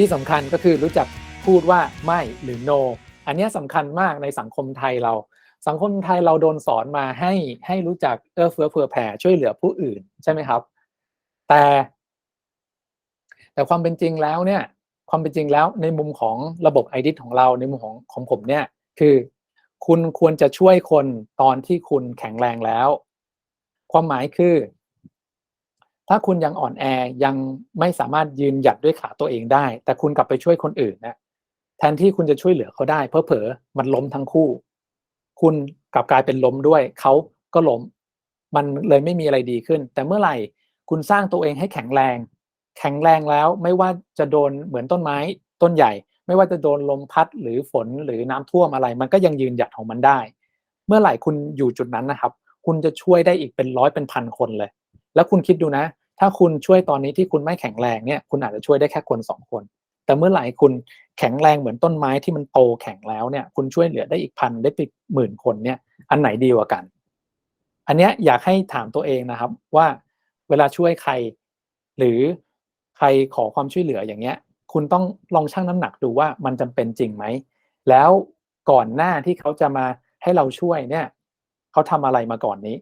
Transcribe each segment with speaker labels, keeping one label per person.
Speaker 1: ที่สำคัญก็คือรู้จักพูดว่าไม่หรือ no อันนี้ยสำคัญมากในสังคมไทยเรา สังคมไทยเราโดนสอนมาให้ให้รู้จักเอื้อเฟื้อเผื่อแผ่ช่วยเหลือผู้อื่นใช่ไหมครับ แต่ แต่ความเป็นจริงแล้วเนี่ย ความเป็นจริงแล้วในมุมของระบบไอดิของเราในมุมของของผมเนี่ยคือคุณควรจะช่วยคนตอนที่คุณแข็งแรงแล้ว ความหมายคือ ถ้าคุณยังอ่อนแอยังไม่สามารถยืนหยัดด้วยขาตัวเองได้ แต่คุณกลับไปช่วยคนอื่นนะแทนที่คุณจะช่วยเหลือเขาได้เพอเผลอมันล้มทั้งคู่ คุณกลับกลายเป็นล้มด้วยเขาก็ล้ม มันเลยไม่มีอะไรดีขึ้น แต่เมื่อไหร่คุณสร้างตัวเองให้แข็งแรง แข็งแรงแล้วไม่ว่าจะโดนเหมือนต้นไม้ต้นใหญ่ ไม่ว่าจะโดนลมพัดหรือฝนหรือน้ำท่วมอะไร มันก็ยังยืนหยัดของมันได้ เมื่อไหร่คุณอยู่จุดนั้นนะครับ คุณจะช่วยได้อีกเป็นร้อยเป็นพันคนเลย แล้วคุณคิดดูนะ ถ้าคุณช่วยตอนนี้ที่คุณไม่แข็งแรงเนี่ยคุณอาจจะช่วยได้แค่คนสองคน แต่เมื่อไหร่คุณแข็งแรงเหมือนต้นไม้ที่มันโตแข็งแล้วเนี่ยคุณช่วยเหลือได้อีกพันได้ไปหมื่นคนเนี่ยอันไหนดีกว่ากัน อันเนี้ยอยากให้ถามตัวเองนะครับว่าเวลาช่วยใคร หรือใครขอความช่วยเหลืออย่างเงี้ย คุณต้องลองชั่งน้ำหนักดูว่ามันจำเป็นจริงไหมแล้วก่อนหน้าที่เขาจะมาให้เราช่วยเนี่ยเขาทำอะไรมาก่อนนี้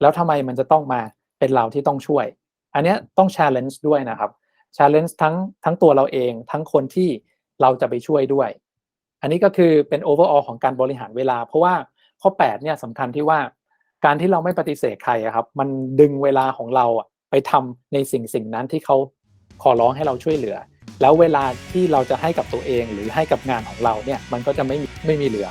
Speaker 1: แล้วทำไมมันจะต้องมาเป็นเราที่ต้องช่วย อันนี้ต้อง challenge ด้วยนะครับ challenge ทั้งทั้งตัวเราเอง ทั้งคนที่เราจะไปช่วยด้วย อันนี้ก็คือเป็น overall ของการบริหารเวลา เพราะว่าข้อ8เนี่ยสำคัญที่ว่าการที่เราไม่ปฏิเสธใครครับ มันดึงเวลาของเราไปทำในสิ่งสิ่งนั้นที่เขาขอร้องให้เราช่วยเหลือ แล้วเวลาที่เราจะให้กับตัวเองหรือให้กับงานของเราเนี่ยมันก็จะไม่ไม่มีเหลือ